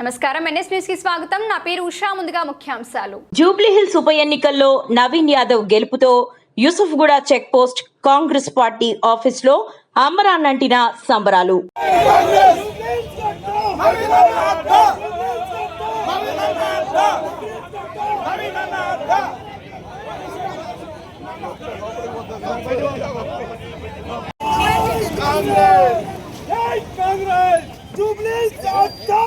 నమస్కారం. ఎన్ఎస్ న్యూస్కి స్వాగతం. నా పేరు ఉషా. ముందుగా ముఖ్యాంశాలు. జూబ్లీహిల్స్ ఉప ఎన్నికల్లో Naveen Yadav గెలుపుతో Yousufguda check post Congress party ఆఫీస్లో అంబరాన్నంటిన సంబరాలు. జై కాంగ్రెస్ జూబ్లీ చాటా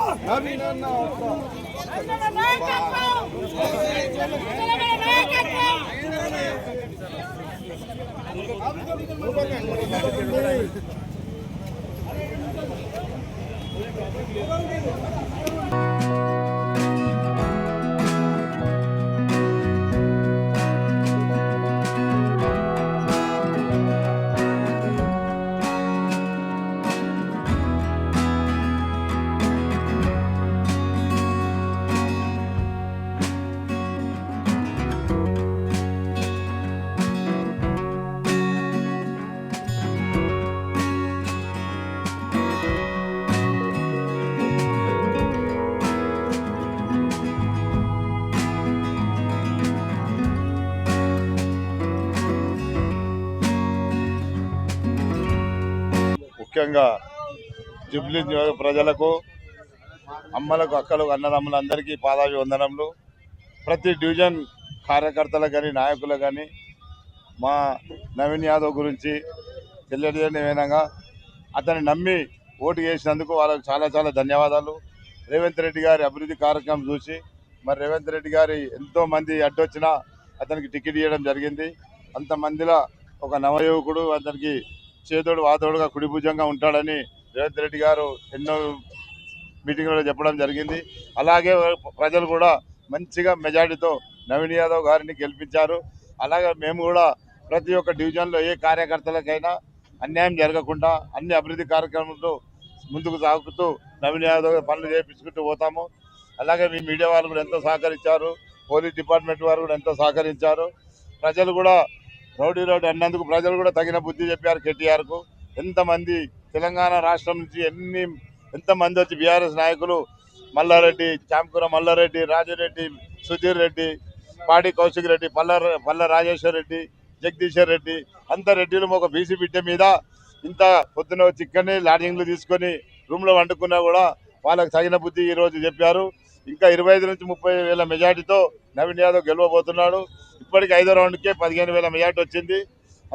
ముఖ్యంగా జుబ్లీ నియోజక ప్రజలకు అమ్మలకు అక్కలకు అన్నదమ్ములందరికీ పాదాభి వందనములు ప్రతి డివిజన్ కార్యకర్తలకు కానీ నాయకులకు కానీ మా నవీన్ యాదవ్ గురించి తెలియజేయని విధంగా అతన్ని నమ్మి ఓటు వేసినందుకు వాళ్ళకు చాలా చాలా ధన్యవాదాలు. రేవంత్ రెడ్డి గారి అభివృద్ధి కార్యక్రమం చూసి మరి రేవంత్ రెడ్డి గారి ఎంతోమంది అడ్డొచ్చినా అతనికి టికెట్ ఇవ్వడం జరిగింది. అంతమందిలో ఒక నవయువకుడు అతనికి చేదోడు వాదోడుగా కుడిభుజంగా ఉంటాడని రేవంత్ రెడ్డి గారు ఎన్నో మీటింగ్లలో చెప్పడం జరిగింది. అలాగే ప్రజలు కూడా మంచిగా మెజార్టీతో నవీన్ యాదవ్ గారిని గెలిపించారు. అలాగే మేము కూడా ప్రతి ఒక్క డివిజన్లో ఏ కార్యకర్తలకైనా అన్యాయం జరగకుండా అన్ని అభివృద్ధి కార్యక్రమాలు ముందుకు సాగుతూ నవీన్ యాదవ్ పనులు చేయించుకుంటూ పోతాము. అలాగే మీ మీడియా వాళ్ళు కూడా ఎంతో సహకరించారు. పోలీస్ డిపార్ట్మెంట్ వారు కూడా ఎంతో సహకరించారు. ప్రజలు కూడా రౌడీ రోడ్ అన్నందుకు ప్రజలు కూడా తగిన బుద్ధి చెప్పారు కేటీఆర్కు. ఎంతమంది తెలంగాణ రాష్ట్రం నుంచి ఎన్ని ఎంతమంది వచ్చి బీఆర్ఎస్ నాయకులు? మల్లారెడ్డి చామకూర మల్లారెడ్డి రాజారెడ్డి సుధీర్ రెడ్డి పాడి కౌశిక్ రెడ్డి పల్ల పల్ల రాజేశ్వర్ రెడ్డి జగదీశ్వర్ రెడ్డి అంత రెడ్డిలు ఒక బీసీ బిడ్డ మీద ఇంత పొద్దున వచ్చి ఇక్కడనే లాడ్జింగ్లు తీసుకొని రూమ్లో వండుకున్నా కూడా వాళ్ళకి తగిన బుద్ధి ఈరోజు చెప్పారు. ఇంకా ఇరవై ఐదు నుంచి ముప్పై వేల మెజార్టీతో నవీన్ యాదవ్ గెలవబోతున్నాడు. ఇప్పటికి ఐదో రౌండ్కే పదిహేను వేల మెజార్టీ వచ్చింది.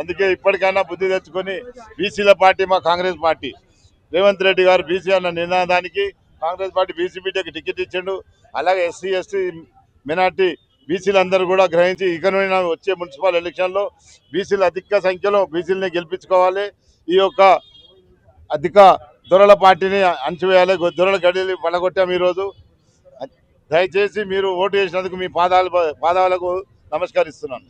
అందుకే ఇప్పటికైనా బుద్ధి తెచ్చుకొని బీసీల పార్టీ మా కాంగ్రెస్ పార్టీ. రేవంత్ రెడ్డి గారు బీసీ అన్న నినాదానికి కాంగ్రెస్ పార్టీ బీసీ బిడ్డకి టికెట్ ఇచ్చిండు. అలాగే ఎస్సీ ఎస్టీ మినార్టీ బీసీలందరూ కూడా గ్రహించి ఇక నుండి వచ్చే మున్సిపల్ ఎలక్షన్లో బీసీలు అధిక సంఖ్యలో బీసీలని గెలిపించుకోవాలి. ఈ యొక్క అధిక దొరల పార్టీని అణచివేయాలి. దొరల గడిని పడగొట్టాము ఈరోజు. దయచేసి మీరు ఓటు వేసినందుకు మీ పాదాలు పాదాలకు నమస్కరిస్తున్నాను